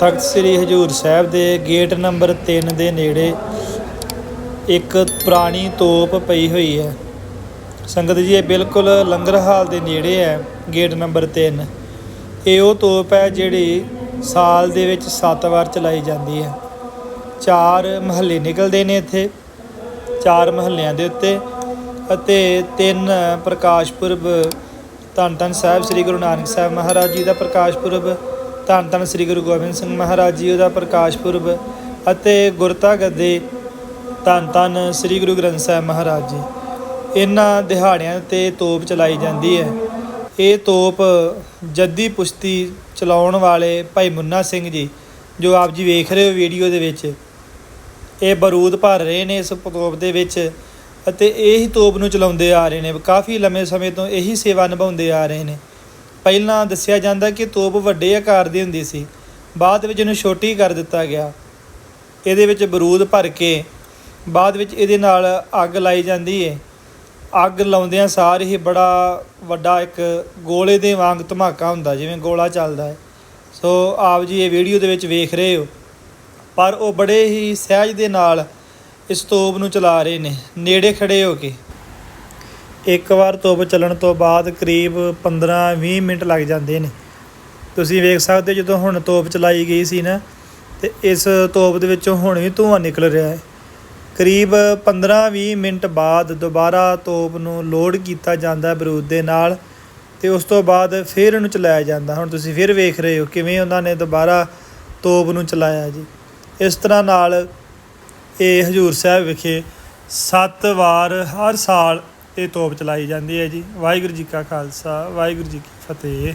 ਤਖਤ ਸ੍ਰੀ ਹਜੂਰ ਸਾਹਿਬ ਦੇ gate number 3 ਦੇ ਨੇੜੇ ਇੱਕ ਪੁਰਾਣੀ ਤੋਪ ਪਈ ਹੋਈ ਹੈ। ਸੰਗਤ ਜੀ, ਇਹ ਬਿਲਕੁਲ ਲੰਗਰ ਹਾਲ ਦੇ ਨੇੜੇ ਹੈ, ਗੇਟ ਨੰਬਰ 3 ਇਹ ਉਹ ਤੋਪ ਹੈ ਜਿਹੜੀ ਸਾਲ ਦੇ ਵਿੱਚ 7 ਵਾਰ ਚਲਾਈ ਜਾਂਦੀ ਹੈ। ਚਾਰ ਮਹੱਲੇ ਨਿਕਲਦੇ ਨੇ ਇੱਥੇ, ਚਾਰ ਮਹੱਲਿਆਂ ਦੇ ਉੱਤੇ ਅਤੇ ਤਿੰਨ ਪ੍ਰਕਾਸ਼ ਪੁਰਬ ਧੰਨ ਧੰਨ ਸਾਹਿਬ, ਸ੍ਰੀ ਗੁਰੂ ਨਾਨਕ ਸਾਹਿਬ ਮਹਾਰਾਜ ਜੀ ਦਾ ਪ੍ਰਕਾਸ਼ ਪੁਰਬ ਧੰਨ ਧੰਨ ਸ੍ਰੀ ਗੁਰੂ ਗੋਬਿੰਦ ਸਿੰਘ ਮਹਾਰਾਜ ਜੀ ਦਾ ਪ੍ਰਕਾਸ਼ ਪੁਰਬ ਅਤੇ ਗੁਰਤਾ ਗੱਦੇ ਧੰਨ ਧੰਨ ਸ੍ਰੀ ਗੁਰੂ ਗ੍ਰੰਥ ਸਾਹਿਬ ਮਹਾਰਾਜ ਜੀ। ਇਹਨਾਂ ਦਿਹਾੜਿਆਂ ਤੇ ਤੋਪ ਚਲਾਈ ਜਾਂਦੀ ਹੈ। ਇਹ ਤੋਪ ਜੱਦੀ ਪੁਸ਼ਤੀ ਚਲਾਉਣ ਵਾਲੇ ਭਾਈ ਮੁੰਨਾ ਸਿੰਘ ਜੀ, ਜੋ ਆਪ ਜੀ ਵੇਖ ਰਹੇ ਹੋ ਵੀਡੀਓ ਦੇ ਵਿੱਚ, ਇਹ ਬਰੂਦ ਭਰ ਰਹੇ ਨੇ ਇਸ ਤੋਪ ਦੇ ਵਿੱਚ ਅਤੇ ਇਹੀ ਤੋਪ ਨੂੰ ਚਲਾਉਂਦੇ ਆ ਰਹੇ ਨੇ। ਕਾਫੀ ਲੰਮੇ ਸਮੇਂ ਤੋਂ ਇਹੀ ਸੇਵਾ ਨਿਭਾਉਂਦੇ ਆ ਰਹੇ ਨੇ। ਪਹਿਲਾਂ ਦੱਸਿਆ ਜਾਂਦਾ ਕਿ ਤੋਪ ਵੱਡੇ ਆਕਾਰ ਦੀ ਹੁੰਦੀ ਸੀ। ਬਾਅਦ ਵਿੱਚ ਇਹਨੂੰ ਛੋਟੀ ਕਰ ਦਿੱਤਾ ਗਿਆ। ਇਹਦੇ ਵਿੱਚ ਬਰੂਦ ਭਰ ਕੇ ਬਾਅਦ ਵਿੱਚ ਇਹਦੇ ਨਾਲ ਅੱਗ ਲਾਈ ਜਾਂਦੀ ਹੈ ਅੱਗ ਲਾਉਂਦਿਆਂ ਸਾਰ ਹੀ ਬੜਾ ਵੱਡਾ ਇੱਕ ਗੋਲੇ ਦੇ ਵਾਂਗ ਧਮਾਕਾ ਹੁੰਦਾ, ਜਿਵੇਂ ਗੋਲਾ ਚੱਲਦਾ ਹੈ ਸੋ ਆਪ ਜੀ ਇਹ ਵੀਡੀਓ ਦੇ ਵਿੱਚ ਵੇਖ ਰਹੇ ਹੋ। ਪਰ ਉਹ ਬੜੇ ਹੀ ਸਹਿਜ ਦੇ ਨਾਲ ਇਸ ਤੋਪ ਨੂੰ ਚਲਾ ਰਹੇ ਨੇ। ਨੇੜੇ ਖੜੇ ਹੋ ਕੇ। ਇੱਕ ਵਾਰ ਤੋਪ ਚੱਲਣ ਤੋਂ ਬਾਅਦ ਕਰੀਬ 15-20 ਮਿੰਟ ਲੱਗ ਜਾਂਦੇ ਨੇ। ਤੁਸੀਂ ਵੇਖ ਸਕਦੇ ਹੋ ਜਦੋਂ ਹੁਣ ਤੋਪ ਚਲਾਈ ਗਈ ਸੀ ਨਾ, ਤੇ ਇਸ ਤੋਪ ਦੇ ਵਿੱਚੋਂ ਹੁਣ ਵੀ ਧੂੰਆਂ ਨਿਕਲ ਰਿਹਾ ਹੈ। ਕਰੀਬ 15-20 ਮਿੰਟ ਬਾਅਦ ਦੁਬਾਰਾ ਤੋਪ ਨੂੰ ਲੋਡ ਕੀਤਾ ਜਾਂਦਾ ਬਰੂਦ ਦੇ ਨਾਲ, ਤੇ ਉਸ ਤੋਂ ਬਾਅਦ ਫਿਰ ਇਹਨੂੰ ਚਲਾਇਆ ਜਾਂਦਾ। ਹੁਣ ਤੁਸੀਂ ਫਿਰ ਵੇਖ ਰਹੇ ਹੋ ਕਿਵੇਂ ਉਹਨਾਂ ਨੇ ਦੁਬਾਰਾ ਤੋਪ ਨੂੰ ਚਲਾਇਆ ਜੀ। ਇਸ ਤਰ੍ਹਾਂ ਨਾਲ ਇਹ ਹਜੂਰ ਸਾਹਿਬ ਵਿਖੇ ਸੱਤ ਵਾਰ ਹਰ ਸਾਲ ਇਹ ਤੋਪ ਚਲਾਈ ਜਾਂਦੀ ਹੈ ਜੀ। ਵਾਹਿਗੁਰੂ ਜੀ ਕਾ ਖਾਲਸਾ ਵਾਹਿਗੁਰੂ ਜੀ ਕੀ ਫਤਿਹ।